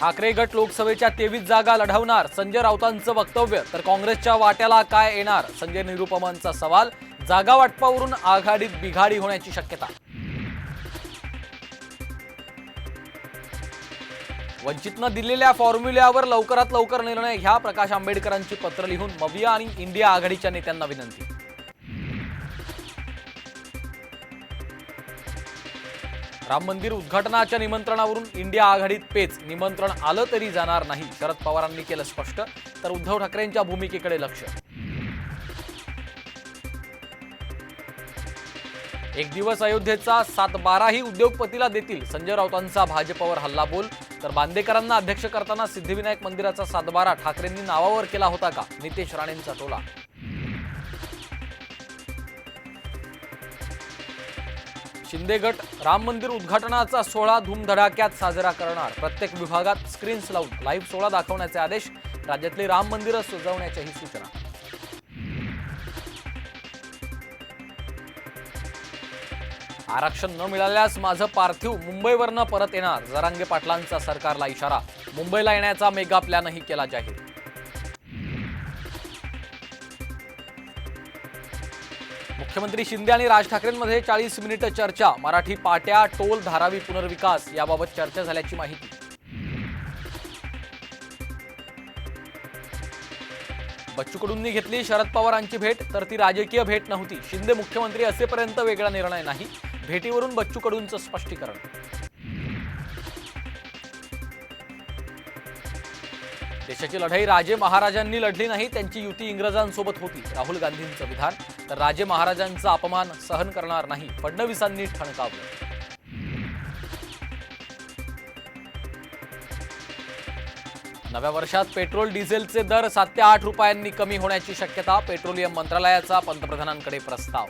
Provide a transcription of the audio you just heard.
ठाकरे गट लोकसभेच्या तेवीस जागा लढवणार. संजय राऊतांचं वक्तव्य. तर काँग्रेसच्या वाट्याला काय येणार? संजय निरुपमांचा सवाल. जागा वाटपावरून आघाडीत बिघाडी होण्याची शक्यता. वंचितनं दिलेल्या फॉर्म्युल्यावर लवकरात लवकर निर्णय घ्या. प्रकाश आंबेडकरांची पत्र लिहून मविया आणि इंडिया आघाडीच्या नेत्यांना विनंती. राम मंदिर उद्घाटनाच्या निमंत्रणावरून इंडिया आघाडीत पेच. निमंत्रण आलं तरी जाणार नाही. शरद पवारांनी केलं स्पष्ट. तर उद्धव ठाकरेंच्या भूमिकेकडे लक्ष. एक दिवस अयोध्येचा सात बाराही उद्योगपतीला देतील. संजय राऊतांचा भाजपवर हल्लाबोल. तर बांदेकरांना अध्यक्ष करताना सिद्धिविनायक मंदिराचा सातबारा ठाकरेंनी नावावर केला होता का? नितेश राणेंचा टोला. शिंदे गट राम मंदिर उद्घाटनाचा सोहळा धूमधडाक्यात साजरा करणार. प्रत्येक विभागात स्क्रीन्स लावून लाईव्ह सोहळा दाखवण्याचे आदेश राज्यातली राम मंदिरं सजवण्याच्याही सूचना. आरक्षण न मिळाल्यास माझं पार्थिव मुंबईवरनं परत येणार जरांगे पाटलांचा सरकारला इशारा. मुंबईला येण्याचा मेगा प्लॅनही केला जाहीर. मुख्यमंत्री शिंदे आणि राज ठाकरेंमध्ये चाळीस मिनिटं चर्चा. मराठी पाट्या टोल धारावी पुनर्विकास याबाबत चर्चा झाल्याची माहिती. बच्चू कडूंनी घेतली शरद पवारांची भेट तर ती राजकीय भेट नव्हती. शिंदे मुख्यमंत्री असेपर्यंत वेगळा निर्णय नाही. भेटीवरून बच्चू कडूंचं स्पष्टीकरण. देशाची लढाई राजे महाराजांनी लढली नाही त्यांची युती इंग्रजांसोबत होती. राहुल गांधींचं विधान. तर राजे महाराजांचा अपमान सहन करणार नाही फडणवीसांनी ठणकावलं. नव्या वर्षात पेट्रोल डिझेलचे दर सात ते आठ रुपयांनी कमी होण्याची शक्यता पेट्रोलियम मंत्रालयाचा पंतप्रधानांकडे प्रस्ताव.